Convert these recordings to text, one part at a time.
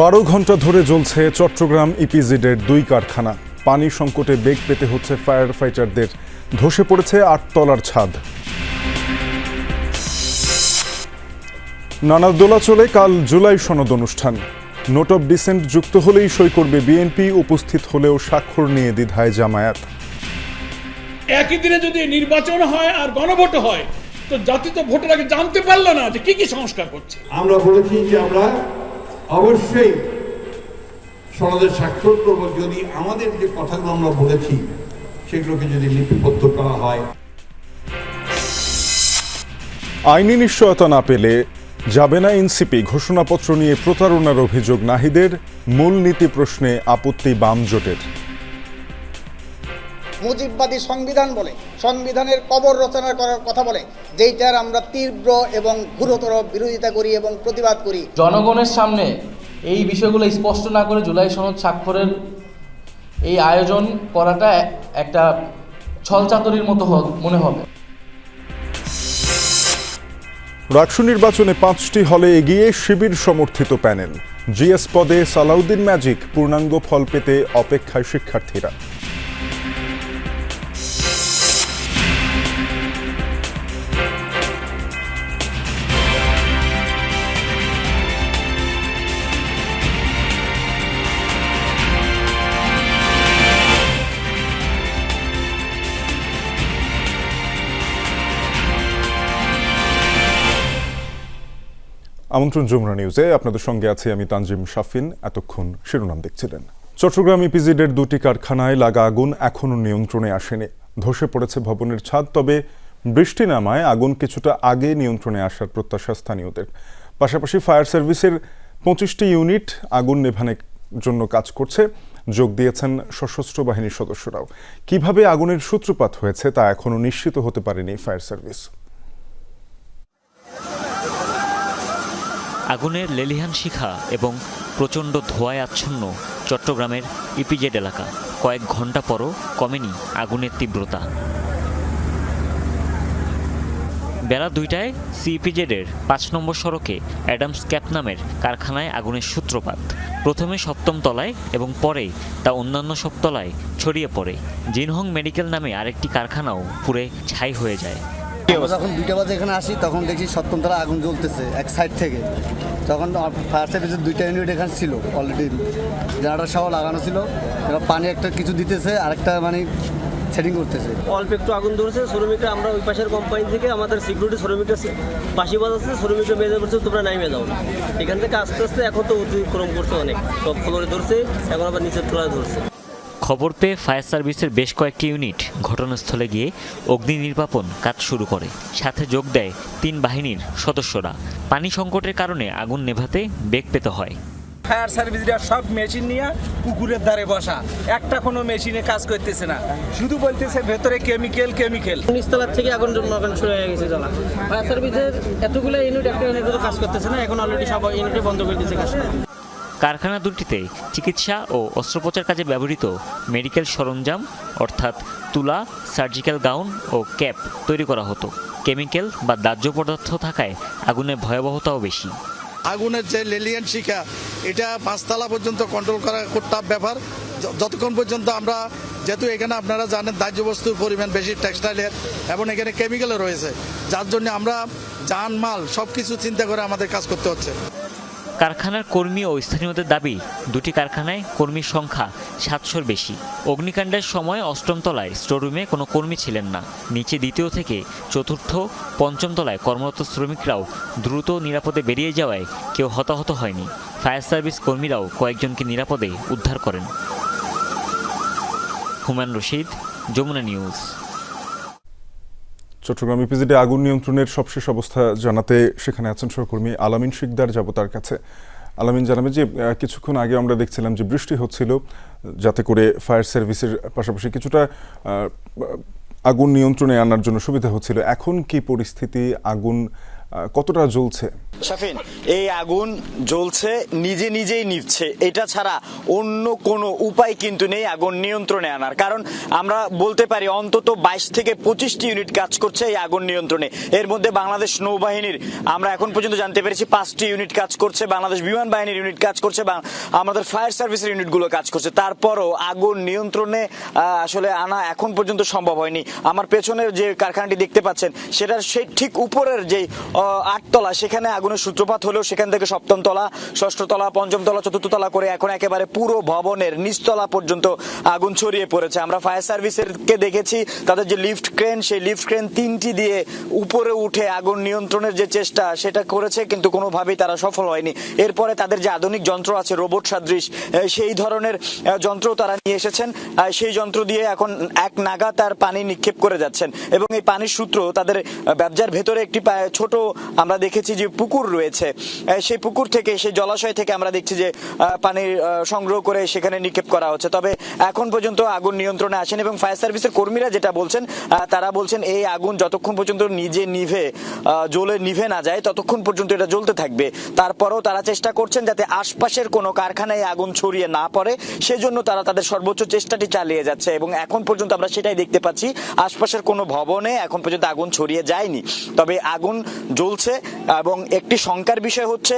বারো ঘণ্টা ধরে জ্বলছে চট্টগ্রাম ইপিজিডের দুই কারখানা। পানি সংকটে বেগ পেতে হচ্ছে ফায়ার ফাইটারদের ধসে পড়েছে আটতলার ছাদ। নানা দোলাচলে কাল জুলাই সনদ অনুষ্ঠান। নোট অফ ডিসেন্ট যুক্ত হলেই সই করবে বিএনপি উপস্থিত হলেও স্বাক্ষর নিয়ে দ্বিধায় জামায়াত। একই দিনে যদি নির্বাচন হয় আর গণভোট হয় তো জাতি তো ভোটের আগে জানতে পারল না যে কি কি সংস্কার করছে। আমরা বলেছি যে আমরা অবশ্যই সনদে স্বাক্ষর করব। যদি আমাদের যে কথাগুলো আমরা বলেছি, সেগুলোকে যদি লিপিবদ্ধ করা হয়। আইনি নিশ্চয়তা না পেলে যাবে না এনসিপি। ঘোষণাপত্র নিয়ে প্রতারণার অভিযোগ নাহিদের। মূলনীতি প্রশ্নে আপত্তি বাম জোটের মুজিববাদী সংবিধান বলে সংবিধানের কবর রচনা করার কথা বলে যেইটার আমরা তীব্র এবং গুরুতর বিরোধিতা করি এবং প্রতিবাদ করি। জনগণের সামনে এই বিষয়গুলো স্পষ্ট না করে জুলাই সনদ স্বাক্ষরের এই আয়োজন করাটা একটা ছলচাতুরির মতো মনে হবে। রাকসু নির্বাচনে পাঁচটি হলে এগিয়ে শিবির সমর্থিত প্যানেল। জিএস পদে সালাউদ্দিন ম্যাজিক পূর্ণাঙ্গ ফল পেতে অপেক্ষায় শিক্ষার্থীরা। আমন্ত্রণ যমুনা নিউজে। আপনাদের সঙ্গে আছি আমি তানজিম শাফিন। এতক্ষণ শিরোনাম দেখছিলেন। চট্টগ্রাম ইপিজিডের দুটি কারখানায় লাগা আগুন এখনও নিয়ন্ত্রণে আসেনি। ধসে পড়েছে ভবনের ছাদ, তবে বৃষ্টি নামায় আগুন কিছুটা আগে নিয়ন্ত্রণে আসার প্রত্যাশা স্থানীয়দের। পাশাপাশি ফায়ার সার্ভিসের পঁচিশটি ইউনিট আগুন নেভানের জন্য কাজ করছে, যোগ দিয়েছেন সশস্ত্র বাহিনীর সদস্যরাও। কীভাবে আগুনের সূত্রপাত হয়েছে তা এখনও নিশ্চিত হতে পারেনি ফায়ার সার্ভিস। আগুনের লেলিহান শিখা এবং প্রচণ্ড ধোঁয়ায় আচ্ছন্ন চট্টগ্রামের ইপিজেড এলাকা। কয়েক ঘণ্টা পরও কমেনি আগুনের তীব্রতা। বেলা দুইটায় সিইপিজেডের পাঁচ নম্বর সড়কে অ্যাডামস ক্যাপ নামের কারখানায় আগুনের সূত্রপাত। প্রথমে সপ্তম তলায় এবং পরে তা অন্যান্য সব তলায় ছড়িয়ে পড়ে। জিনহং মেডিকেল নামে আরেকটি কারখানাও পুড়ে ছাই হয়ে যায়। যখন দুইটা বাজে এখানে আসি তখন দেখি সপ্তমতলা আগুন জ্বলতেছে এক সাইড থেকে। তখন ফায়ার সার্ভিসের দুইটা ইউনিট এখানে ছিল অলরেডি জেনারেটার সহ লাগানো ছিল এবার পানি একটা কিছু দিতেছে আরেকটা মানে সেটিং করতেছে। অল্প একটু আগুন ধরেছে শ্রমিকরা আমরা ওই পাশের কোম্পানি থেকে আমাদের সিকিউরিটি শ্রমিকরা বাসি বাজাচ্ছে শ্রমিকরা মেজে পড়ছে তোমরা নাইমে যাও এখান থেকে আস্তে আস্তে এখন তো অতিক্রম করছে অনেক। টপ ফ্লোরে ধরছে এখন আবার নিচের তলায় ধরছে। খবর পেয়ে ফায়ার সার্ভিসের বেশ কয়েকটি ইউনিট ঘটনাস্থলে গিয়ে অগ্নি নির্বাপন কাজ শুরু করে। সাথে যোগ দেয় তিন বাহিনীর সদস্যরা। পানি সংকটের কারণে আগুন নেভাতে বেগ পেতে হয়। ফায়ার সার্ভিসরা সব মেশিন নিয়ে পুকুরের ধারে বসা। একটা কোনো মেশিনে কাজ করতেছে না। শুধু বলতেছে ভেতরে কেমিক্যাল কেমিক্যাল। নিচতলার থেকে আগুন জন্মাগান শুরু হয়ে গেছে জ্বলা। ফায়ার সার্ভিসের এতগুলো ইউনিট একটা ইউনিটে কাজ করতেছে না এখন অলরেডি সব ইউনিটে বন্ধ করে দিয়েছে কাজ। কারখানা দুটিতে চিকিৎসা ও অস্ত্রোপচার কাজে ব্যবহৃত মেডিকেল সরঞ্জাম, অর্থাৎ তুলা, সার্জিক্যাল গাউন ও ক্যাপ তৈরি করা হতো। কেমিক্যাল বা দাহ্য পদার্থ থাকায় আগুনের ভয়াবহতাও বেশি। আগুনের যে লেলিয়ান শিখা, এটা পাঁচতলা পর্যন্ত কন্ট্রোল করা খুব টাফ ব্যাপার। যতক্ষণ পর্যন্ত আমরা, যেহেতু এখানে আপনারা জানেন দাহ্য বস্তুর পরিমাণ বেশি টেক্সটাইলের এবং এখানে কেমিক্যালও রয়েছে, যার জন্য আমরা যান মাল সব কিছু চিন্তা করে আমাদের কাজ করতে হচ্ছে। কারখানার কর্মী ও স্থানীয়দের দাবি, দুটি কারখানায় কর্মীর সংখ্যা সাতশোর বেশি। অগ্নিকাণ্ডের সময় অষ্টম তলায় স্টোররুমে কোনো কর্মী ছিলেন না। নিচে দ্বিতীয় থেকে চতুর্থ, পঞ্চম তলায় কর্মরত শ্রমিকরাও দ্রুত নিরাপদে বেরিয়ে যাওয়ায় কেউ হতাহত হয়নি। ফায়ার সার্ভিস কর্মীরাও কয়েকজনকে নিরাপদে উদ্ধার করেন। হুমায়ুন রশিদ, যমুনা নিউজ। চট্টগ্রাম ইপিজিডে আগুন নিয়ন্ত্রণের সবশেষ অবস্থা জানাতে সেখানে আছেন সহকর্মী আলামিন শিকদার যাব তার কাছে। আলামিন জানাবে যে কিছুক্ষণ আগে আমরা দেখছিলাম যে বৃষ্টি হচ্ছিল, যাতে করে ফায়ার সার্ভিসের পাশাপাশি কিছুটা আগুন নিয়ন্ত্রণে আনার জন্য সুবিধা হচ্ছিল। এখন কি পরিস্থিতি? আগুন কতটা জ্বলছে? শাফিন, এই আগুন জ্বলছে, নিজে নিজেই নিভছে। এটা ছাড়া অন্য কোনো উপায় কিন্তু নেই আগুন নিয়ন্ত্রণে আনার। কারণ আমরা বলতে পারি, অন্তত বাইশ থেকে পঁচিশটি ইউনিট কাজ করছে এই আগুন নিয়ন্ত্রণে। এর মধ্যে বাংলাদেশ নৌবাহিনীর, আমরা এখন পর্যন্ত জানতে পেরেছি, পাঁচটি ইউনিট কাজ করছে, বাংলাদেশ বিমান বাহিনীর ইউনিট কাজ করছে, বা আমাদের ফায়ার সার্ভিসের ইউনিটগুলো কাজ করছে। তারপরও আগুন নিয়ন্ত্রণে আসলে আনা এখন পর্যন্ত সম্ভব হয়নি। আমার পেছনের যে কারখানাটি দেখতে পাচ্ছেন, সেটার সেই ঠিক উপরের যে আটতলা, সেখানে আগুনের সূত্রপাত হলেও সেখান থেকে সপ্তম তলা, ষষ্ঠ তলা, পঞ্চম তলা, চতুর্থ তলা করে এখন একেবারে পুরো ভবনের নিচতলা পর্যন্ত আগুন ছড়িয়ে পড়েছে। আমরা ফায়ার সার্ভিসের কে দেখেছি, তাদের যে লিফট ক্রেন, সেই লিফট ক্রেন তিনটি দিয়ে উপরে উঠে আগুন নিয়ন্ত্রণের যে চেষ্টা, সেটা করেছে, কিন্তু কোনোভাবেই তারা সফল হয়নি। এরপরে তাদের যে আধুনিক যন্ত্র আছে, রোবট সাদৃশ সেই ধরনের যন্ত্র তারা নিয়ে এসেছেন সেই যন্ত্র দিয়ে এখন এক নাগা তার পানি নিক্ষেপ করে যাচ্ছেন। এবং এই পানির সূত্র তাদের ব্যবসার ভেতরে একটি ছোট আমরা দেখেছি যে পুকুর রয়েছে। সেই পুকুর থেকে সেই জলাশয় থেকে আমরা দেখছি যে আহ, পানি সংগ্রহ করে সেখানে নিক্ষেপ করা হচ্ছে। তবে এখন পর্যন্ত আগুন নিয়ন্ত্রণে আসেন এবং ফায়ার সার্ভিসের কর্মীরা যেটা বলছেন তারা বলছেন এই আগুন যতক্ষণ পর্যন্ত নিজে নিভে জ্বলে নিভে না যায় ততক্ষণ পর্যন্ত এটা জ্বলতে থাকবে। তারপরেও তারা চেষ্টা করছেন যাতে আশপাশের কোনো কারখানায় আগুন ছড়িয়ে না পড়ে সেজন্য তারা তাদের সর্বোচ্চ চেষ্টাটি চালিয়ে যাচ্ছে এবং এখন পর্যন্ত আমরা সেটাই দেখতে পাচ্ছি আশপাশের কোনো ভবনে এখন পর্যন্ত আগুন ছড়িয়ে যায়নি। তবে আগুন জ্বলছে এবং একটি শঙ্কার বিষয় হচ্ছে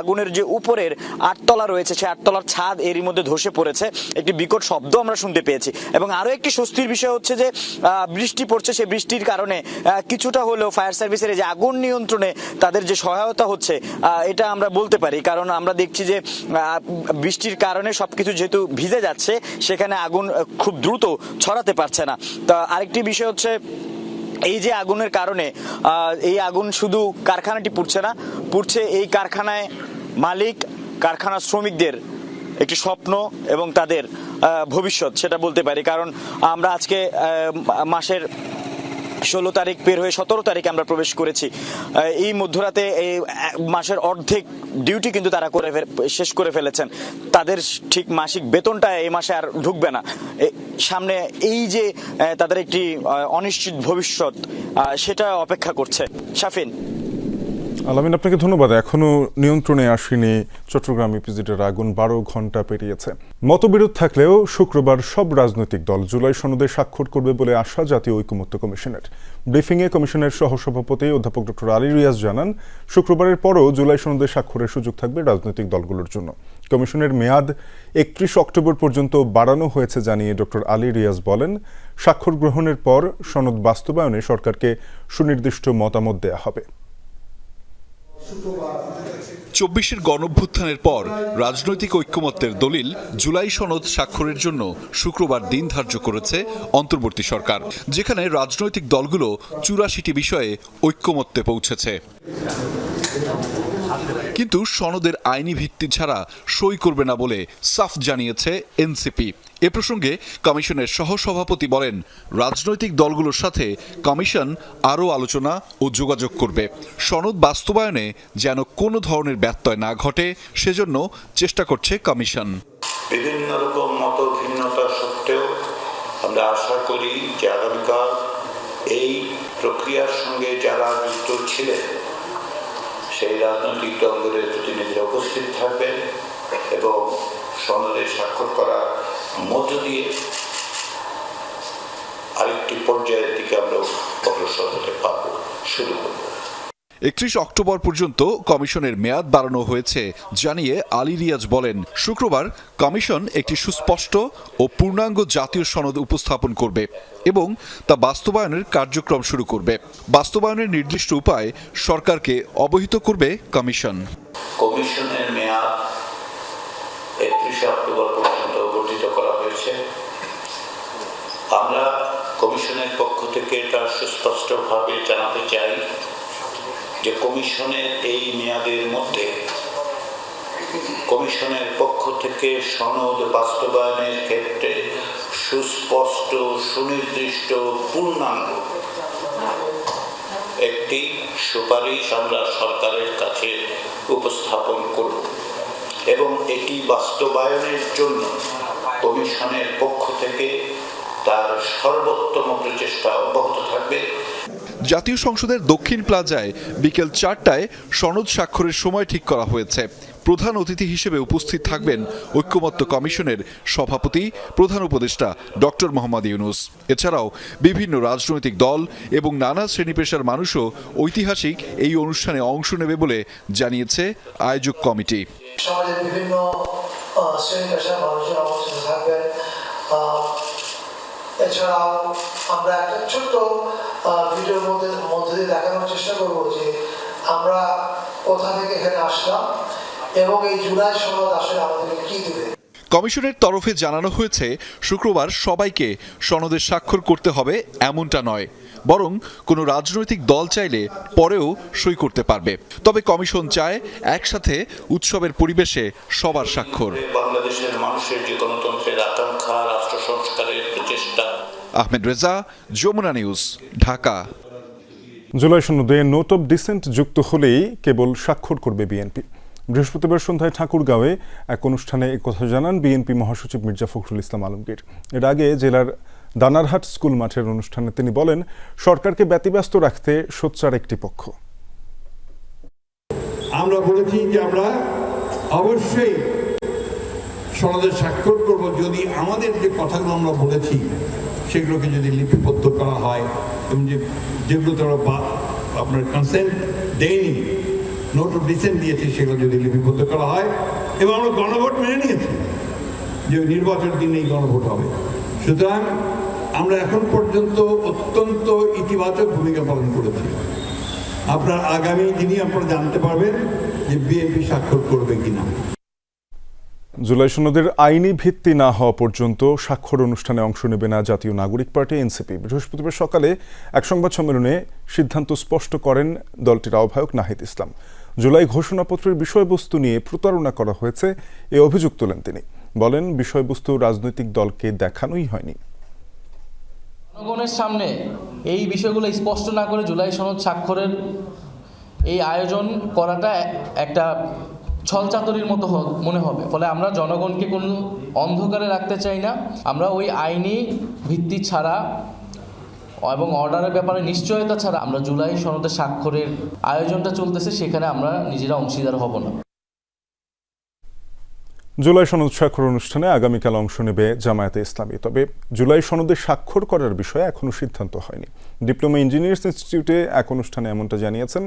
আগুনের যে উপরের আটতলা রয়েছে, সেই আটতলার ছাদ এরই মধ্যে ধসে পড়েছে। একটি বিকট শব্দ আমরা শুনতে পেয়েছি। এবং আরও একটি স্বস্তির বিষয় হচ্ছে যে বৃষ্টি পড়ছে, সেই বৃষ্টির কারণে কিছুটা হলেও ফায়ার সার্ভিসের যে আগুন নিয়ন্ত্রণে তাদের যে সহায়তা হচ্ছে এটা আমরা বলতে পারি। কারণ আমরা দেখছি যে বৃষ্টির কারণে সবকিছু যেহেতু ভিজে যাচ্ছে, সেখানে আগুন খুব দ্রুত ছড়াতে পারছে না। তা আরেকটি বিষয় হচ্ছে এই যে আগুনের কারণে এই আগুন শুধু কারখানাটি পুড়ছে না, পুড়ছে এই কারখানায় মালিক কারখানা শ্রমিকদের একটি স্বপ্ন এবং তাদের ভবিষ্যৎ, সেটা বলতে পারি। কারণ আমরা আজকে মাসের ষোলো তারিখ বের হয়ে সতেরো তারিখে আমরা প্রবেশ করেছি। এই মধ্যরাতে এই মাসের অর্ধেক ডিউটি কিন্তু তারা করে শেষ করে ফেলেছেন। তাদের ঠিক মাসিক বেতনটা এই মাসে আর ঢুকবে না। সামনে এই যে তাদের একটি অনিশ্চিত ভবিষ্যৎ সেটা অপেক্ষা করছে। শাফিন। আলামিন, আপনাকে ধন্যবাদ। এখনও নিয়ন্ত্রণে আসেনি চট্টগ্রাম ইপিজিডের আগুন, বারো ঘণ্টা পেরিয়েছে। মতবিরোধ থাকলেও শুক্রবার সব রাজনৈতিক দল জুলাই সনদে স্বাক্ষর করবে বলে আশা জাতীয় ঐকমত্য কমিশনের। ব্রিফিংয়ে কমিশনের সহসভাপতি অধ্যাপক ডক্টর আলী রিয়াজ জানান, শুক্রবারের পরও জুলাই সনদে স্বাক্ষরের সুযোগ থাকবে রাজনৈতিক দলগুলোর জন্য। কমিশনের মেয়াদ একত্রিশ অক্টোবর পর্যন্ত বাড়ানো হয়েছে জানিয়ে ডক্টর আলী রিয়াজ বলেন, স্বাক্ষর গ্রহণের পর সনদ বাস্তবায়নে সরকারকে সুনির্দিষ্ট মতামত দেয়া হবে। চব্বিশের গণভ্যুত্থানের পর রাজনৈতিক ঐক্যমত্যের দলিল জুলাই সনদ স্বাক্ষরের জন্য শুক্রবার দিন ধার্য করেছে অন্তর্বর্তী সরকার, যেখানে রাজনৈতিক দলগুলো চুরাশিটি বিষয়ে ঐক্যমত্যে পৌঁছেছে। কিন্তু সনদের আইনি ভিত্তি ছাড়া সই করবে না বলে সাফ জানিয়েছে এনসিপি। এ প্রসঙ্গে কমিশনের সহসভাপতি বলেন, রাজনৈতিক দলগুলোর সাথে কমিশন আরও আলোচনা ও যোগাযোগ করবে। সনদ বাস্তবায়নে যেন কোনো ধরনের ব্যত্যয় না ঘটে, সেজন্য চেষ্টা করছে কমিশন। বিভিন্ন রকম মত ভিন্নতা সত্ত্বেও আমরা আশা করি যে আগামীকাল এই প্রক্রিয়ার সঙ্গে যারা যুক্ত ছিলেন সেই রাজনৈতিক দলগুলোর প্রতিনিধিরা উপস্থিত থাকবেন এবং সনদে স্বাক্ষর করার মধ্য দিয়ে আরেকটি পর্যায়ের দিকে আমরা অগ্রসর হতে পারব। শুরু করব। একত্রিশ অক্টোবর পর্যন্ত কমিশনের মেয়াদ বাড়ানো হয়েছে, জানিয়ে আলী রিয়াজ বলেন, শুক্রবার কমিশন একটি সুস্পষ্ট ও পূর্ণাঙ্গ জাতীয় সনদ উপস্থাপন করবে এবং তা বাস্তবায়নের কার্যক্রম শুরু করবে। বাস্তবায়নের নির্দিষ্ট উপায় সরকারকে অবহিত করবে কমিশন। কমিশনের মেয়াদ আমরা কমিশনের পক্ষ থেকে এটা সুস্পষ্টভাবে জানাতে চাই। যে কমিশনের এই মেয়াদের মধ্যে কমিশনের পক্ষ থেকে সনদ বাস্তবায়নের ক্ষেত্রে সুস্পষ্ট, সুনির্দিষ্ট, পূর্ণাঙ্গ একটি সুপারিশ আমরা সরকারের কাছে উপস্থাপন করব এবং এটি বাস্তবায়নের জন্য কমিশনের পক্ষ থেকে তার সর্বোত্তম প্রচেষ্টা অব্যাহত থাকবে। জাতীয় সংসদের দক্ষিণ প্লাজায় বিকেল চারটায় সনদ স্বাক্ষরের সময় ঠিক করা হয়েছে। প্রধান অতিথি হিসেবে উপস্থিত থাকবেন ঐক্যমত্য কমিশনের সভাপতি, প্রধান উপদেষ্টা ডক্টর মোহাম্মদ ইউনুস। এছাড়াও বিভিন্ন রাজনৈতিক দল এবং নানা শ্রেণি পেশার মানুষও ঐতিহাসিক এই অনুষ্ঠানে অংশ নেবে বলে জানিয়েছে আয়োজক কমিটি। সমাজের বিভিন্ন শ্রেণি পেশার মানুষজন অবস্থিত থাকবেন এছাড়াও আমরা একটা ছোট্ট ভিডিওর মধ্যে মধ্যে দিয়ে দেখানোর চেষ্টা করব যে আমরা কোথা থেকে এখানে আসলাম এবং এই জুলাই সনদ আসলে আমাদেরকে কি দেবে। কমিশনের তরফে জানানো হয়েছে শুক্রবার সবাইকে সনদে স্বাক্ষর করতে হবে এমনটা নয় বরং কোনো রাজনৈতিক দল চাইলে পরেও সই করতে পারবে। তবে কমিশন চায় একসাথে উৎসবের পরিবেশে সবার স্বাক্ষর। বাংলাদেশের মানুষের যে গণতন্ত্রের আকাঙ্ক্ষা রাষ্ট্র সংস্কারের আহমেদ রেজা যমুনা নিউজ ঢাকা। জুলাই সনদে নোট অব ডিসেন্ট যুক্ত হলেই কেবল স্বাক্ষর করবে বিএনপি। বৃহস্পতিবার সন্ধ্যায় ঠাকুরগাঁওয়ে এক অনুষ্ঠানে কথা জানান বিএনপি মহাসচিব মির্জা ফখরুল ইসলাম আলমগীর। এর আগে জেলার দানারহাট স্কুল মাঠের অনুষ্ঠানে তিনি বলেন সরকারকে ব্যতিব্যস্ত রাখতে সোচ্চার একটি পক্ষ। আমরা বলেছি যে আমরা অবশ্যই সনদে স্বাক্ষর করব। যদি আমাদের যে কথাগুলো আমরা বলেছি, সেগুলোকে যদি লিপিবদ্ধ করা হয়, এবং যে, যেগুলোতে আমরা বা- আপনার কনসেন্ট দেয়নি নোট অফ ডিসেন্ট দিয়েছি, সেগুলো যদি লিপিবদ্ধ করা হয়, এবং আমরা গণভোট মেনে নিয়েছি যে নির্বাচনের দিন এই গণভোট হবে। সুতরাং আমরা এখন পর্যন্ত অত্যন্ত ইতিবাচক ভূমিকা পালন করেছি। আপনার আগামী দিনই আপনারা জানতে পারবেন যে বিএনপি স্বাক্ষর করবে কিনা। জুলাই সনদের আইনি ভিত্তি না হওয়া পর্যন্ত স্বাক্ষর অনুষ্ঠানে অংশ নেবে না জাতীয় নাগরিক পার্টি, এনসিপি। বৃহস্পতিবার সকালে এক সংবাদ সম্মেলনে সিদ্ধান্ত স্পষ্ট করেন দলটির আহ্বায়ক নাহিদ ইসলাম। জুলাই ঘোষণাপত্রের বিষয়বস্তু নিয়ে প্রতারণা করা হয়েছে, এ অভিযোগ তোলেন তিনি। বলেন, বিষয়বস্তু রাজনৈতিক দলকে দেখানোই হয়নি। জনগণের সামনে এই বিষয়গুলো স্পষ্ট না করে জুলাই সনদ স্বাক্ষরের এই আয়োজন করাটা একটা ছলচাতুরির মতো মনে হবে। ফলে আমরা জনগণকে কোনো অন্ধকারে রাখতে চাই না। আমরা ওই আইনি ভিত্তি ছাড়া এবং অর্ডারের ব্যাপারে নিশ্চয়তা ছাড়া আমরা জুলাই সনদে স্বাক্ষরের আয়োজনটা চলতেছে, সেখানে আমরা নিজেরা অংশীদার হব না। জুলাই সনদ স্বাক্ষর অনুষ্ঠানে আগামীকাল অংশ নেবে জামায়াতে ইসলামী, তবে জুলাই সনদে স্বাক্ষর করার বিষয়ে এখনও সিদ্ধান্ত হয়নি। ডিপ্লোমা ইঞ্জিনিয়ার্স ইনস্টিটিউটে এক অনুষ্ঠানে এমনটা জানিয়েছেন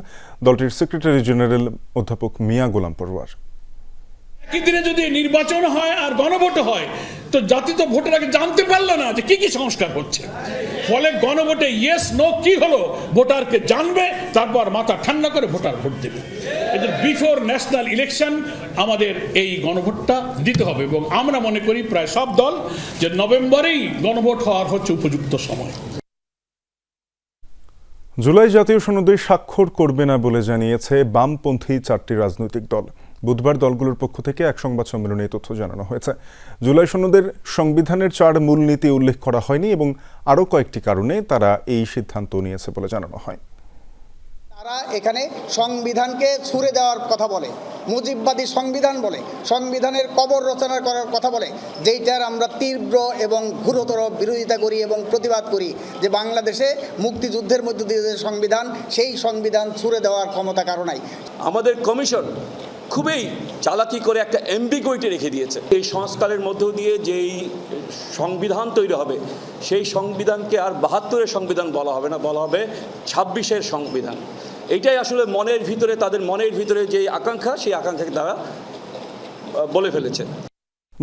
দলটির সেক্রেটারি জেনারেল অধ্যাপক মিয়া গোলাম পরওয়ার একই দিনে যদি নির্বাচন হয় আর গণভোট হয়, তো জাতি তো ভোটের আগে জানতে পারল না যে কি কি সংস্কার হচ্ছে। ফলে গণভোটে ইয়েস নো কি হলো? ভোটারকে জানবে, তারপর মাথা ঠান্ডা করে ভোটার ভোট দেবে। এদের বিফোর ন্যাশনাল ইলেকশন আমাদের এই গণভোটটা দিতে হবে এবং আমরা মনে করি প্রায় সব দল যে নভেম্বরেই গণভোট হওয়ার হচ্ছে উপযুক্ত সময়। জুলাই জাতীয় সনদে স্বাক্ষর করবে না বলে জানিয়েছে বামপন্থী চারটি রাজনৈতিক দল। বুধবার দলগুলোর পক্ষ থেকে এক সংবাদ সম্মেলনে এই তথ্য জানানো হয়েছে। জুলাই সনদের সংবিধানের চার মূলনীতি উল্লেখ করা হয়নি এবং আরও কয়েকটি কারণে তারা এই সিদ্ধান্ত নিয়েছে বলে জানানো হয়। তারা এখানে সংবিধানকে ছুড়ে দেওয়ার কথা বলে মুজিববাদী সংবিধান বলে সংবিধানের কবর রচনা করার কথা বলে যেইটার আমরা তীব্র এবং ঘোরতর বিরোধিতা করি এবং প্রতিবাদ করি যে বাংলাদেশে মুক্তিযুদ্ধের মধ্য দিয়ে যে সংবিধান সেই সংবিধান ছুড়ে দেওয়ার ক্ষমতা কারও নাই। আমাদের কমিশন খুবই চালাকি করে একটা এমবিগুইটি রেখে দিয়েছে। এই সংস্কারের মধ্য দিয়ে যেই সংবিধান তৈরি হবে, সেই সংবিধানকে আর বাহাত্তরের সংবিধান বলা হবে না, বলা হবে ছাব্বিশের সংবিধান। এইটাই আসলে মনের ভিতরে, তাদের মনের ভিতরে যে আকাঙ্ক্ষা, সেই আকাঙ্ক্ষাকে তারা বলে ফেলেছে।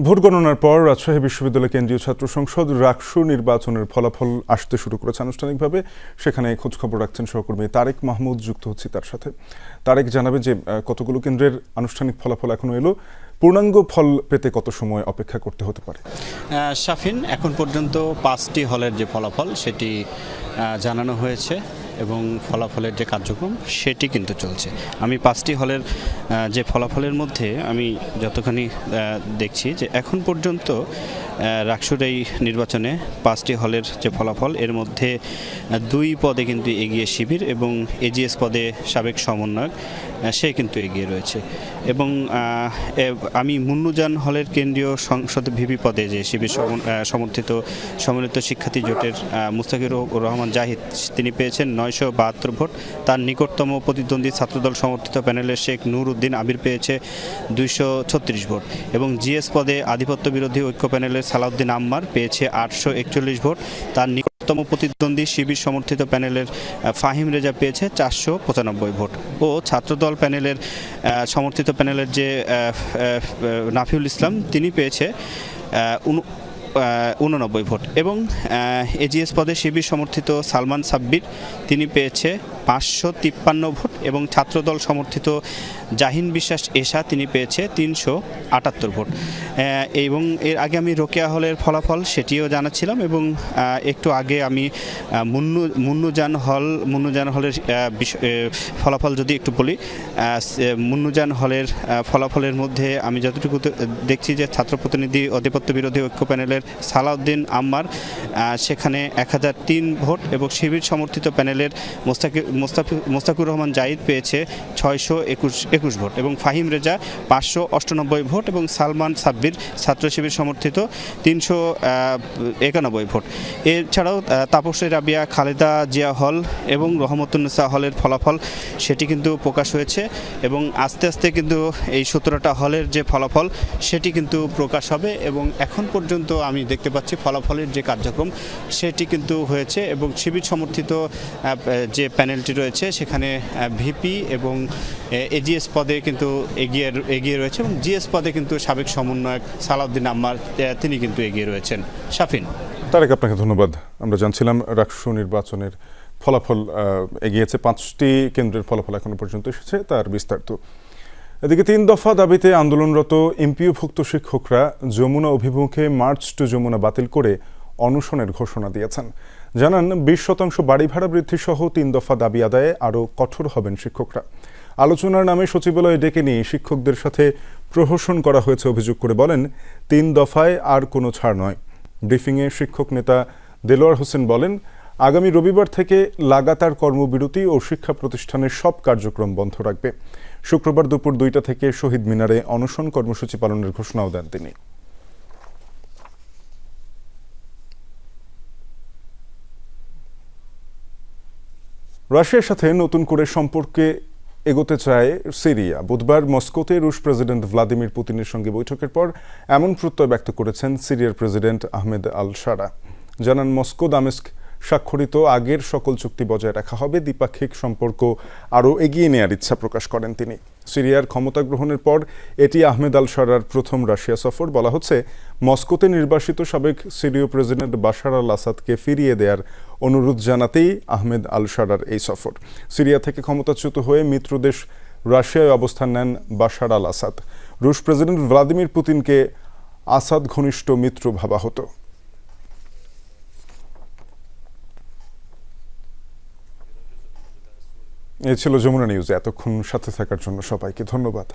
ভোট গণনার পর রাজশাহী বিশ্ববিদ্যালয় কেন্দ্রীয় ছাত্র সংসদ রাকসু নির্বাচনের ফলাফল আসতে শুরু করেছে আনুষ্ঠানিকভাবে। সেখানে খোঁজখবর রাখছেন সহকর্মী তারেক মাহমুদ, যুক্ত হচ্ছে তার সাথে। তারেক জানাবে যে কতগুলো কেন্দ্রের আনুষ্ঠানিক ফলাফল এখনও এলো, পূর্ণাঙ্গ ফল পেতে কত সময় অপেক্ষা করতে হতে পারে? শাফিন, এখন পর্যন্ত পাঁচটি হলের যে ফলাফল, সেটি জানানো হয়েছে। এবং ফলাফলের যে কার্যক্রম, সেটি কিন্তু চলছে। আমি পাঁচটি হলের যে ফলাফলের মধ্যে আমি যতখানি দেখছি যে এখন পর্যন্ত রাকসুর এই নির্বাচনে পাঁচটি হলের যে ফলাফল, এর মধ্যে দুই পদে কিন্তু এগিয়ে শিবির এবং এজিএস পদে সাবেক সমন্বয়ক সে কিন্তু এগিয়ে রয়েছে। এবং আমি মুন্নুজান হলের কেন্দ্রীয় সংসদ ভিপি পদে যে শিবির সমর্থিত, সম্মিলিত শিক্ষার্থী জোটের মুস্তাকির রহমান জাহিদ, তিনি পেয়েছেন নয়শো বাহাত্তর ভোট। তার নিকটতম প্রতিদ্বন্দ্বী ছাত্রদল সমর্থিত প্যানেলের শেখ নূর উদ্দিন আবির পেয়েছে দুইশো ছত্রিশ ভোট এবং জিএস পদে আধিপত্য বিরোধী ঐক্য প্যানেলের সালাউদ্দিন আম্মার পেয়েছে আটশো একচল্লিশ ভোট। তার নিকটতম প্রতিদ্বন্দ্বী শিবির সমর্থিত প্যানেলের ফাহিম রেজা পেয়েছে চারশো পঁচানব্বই ভোট ও ছাত্রদল প্যানেলের সমর্থিত প্যানেলের যে নাফিউল ইসলাম, তিনি পেয়েছে উননব্বই ভোট। এবং এজিএস পদে শিবির সমর্থিত সালমান সাব্বির, তিনি পেয়েছে পাঁচশো তিপ্পান্ন ভোট এবং ছাত্রদল সমর্থিত জাহিন বিশ্বাস এশা তিনি পেয়েছে তিনশো আটাত্তর ভোট। এবং এর আগে আমি রোকেয়া হলের ফলাফল সেটিও জানাচ্ছিলাম এবং একটু আগে আমি মুন্নু, মুন্নুজান হল, মুন্নুজান হলের ফলাফল যদি একটু বলি মুন্নুজান হলের ফলাফলের মধ্যে আমি যতটুকু দেখছি যে ছাত্র প্রতিনিধি অধিপত্য বিরোধী ঐক্য প্যানেলের সালাউদ্দিন আম্মার সেখানে এক হাজার তিন ভোট এবং শিবির সমর্থিত প্যানেলের মোস্তাকি, মোস্তাফি মোস্তাকুর রহমান জাহিদ পেয়েছে ছয়শো একুশ একুশ ভোট এবং ফাহিম রেজা পাঁচশো অষ্টানব্বই ভোট এবং সালমান সাব্বির ছাত্র শিবির সমর্থিত তিনশো একানব্বই ভোট। এছাড়াও আহ, তাপসী রাবিয়া খালেদা জিয়া হল এবং রহমতুন্নেসা হলের ফলাফল সেটি কিন্তু প্রকাশ হয়েছে এবং আস্তে আস্তে কিন্তু এই সতেরোটা হলের যে ফলাফল সেটি কিন্তু প্রকাশ হবে এবং এখন পর্যন্ত আমি দেখতে পাচ্ছি ফলাফলের যে কার্যক্রম সেটি কিন্তু হয়েছে এবং শিবির সমর্থিত যে প্যানেলটি রয়েছে সেখানে ভিপি এবং এজিএস পদে কিন্তু এগিয়ে এগিয়ে রয়েছে এবং জিএস পদে কিন্তু সাবেক সমন্বয়ক সালাউদ্দিন আম্মার তিনি কিন্তু এগিয়ে রয়েছেন। শাফিন। তারেক, আপনাকে ধন্যবাদ। আমরা জানছিলাম রাকসু নির্বাচনের ফলাফল এগিয়েছে। পাঁচটি কেন্দ্রের ফলাফল এখনও পর্যন্ত এসেছে, তার বিস্তারিত। এদিকে তিন দফা দাবিতে আন্দোলনরত এমপিওভুক্ত শিক্ষকরা যমুনা অভিমুখে মার্চ টু যমুনা বাতিল করে অনশনের ঘোষণা দিয়েছেন। জানান, বিশ শতাংশ বাড়ি ভাড়া বৃদ্ধি সহ তিন দফা দাবি আদায়ে আরও কঠোর হবেন শিক্ষকরা। আলোচনার নামে সচিবালয়ে ডেকে নিয়ে শিক্ষকদের সাথে প্রহসন করা হয়েছে অভিযোগ করে বলেন, তিন দফায় আর কোনো ছাড় নয়। ব্রিফিংয়ে শিক্ষক নেতা দেলোয়ার হোসেন বলেন, আগামী রবিবার থেকে লাগাতার কর্মবিরতি ও শিক্ষা প্রতিষ্ঠানের সব কার্যক্রম বন্ধ রাখবে। শুক্রবার দুপুর দুইটা থেকে শহীদ মিনারে অনশন কর্মসূচি পালনের ঘোষণাও দেন তিনি। রাশিয়ার সাথে নতুন করে সম্পর্কে এগোতে চায় সিরিয়া। বুধবার মস্কোতে রুশ প্রেসিডেন্ট ভ্লাদিমির পুতিনের সঙ্গে বৈঠকের পর এমন প্রত্যয় ব্যক্ত করেছেন সিরিয়ার প্রেসিডেন্ট আহমেদ আল সারা জানান মস্কো দামেস্ক স্বাক্ষরিত আগের সকল চুক্তি বজায় রাখা হবে। দ্বিপাক্ষিক সম্পর্ক আরও এগিয়ে নেয়ার ইচ্ছা প্রকাশ করেন তিনি। সিরিয়ার ক্ষমতা গ্রহণের পর এটি আহমেদ আল সারার প্রথম রাশিয়া সফর। বলা হচ্ছে, মস্কোতে নির্বাসিত সাবেক সিরীয় প্রেসিডেন্ট বাশার আল আসাদকে ফিরিয়ে দেওয়ার অনুরোধ জানাতেই আহমেদ আল সারার এই সফর। সিরিয়া থেকে ক্ষমতাচ্যুত হয়ে মিত্রদেশ রাশিয়ায় অবস্থান নেন বাশার আল আসাদ। রুশ প্রেসিডেন্ট ভ্লাদিমির পুতিনকে আসাদ ঘনিষ্ঠ মিত্র ভাবা হতো। এ ছিল যমুনা নিউজ। এতক্ষণ সাথে থাকার জন্য সবাইকে ধন্যবাদ।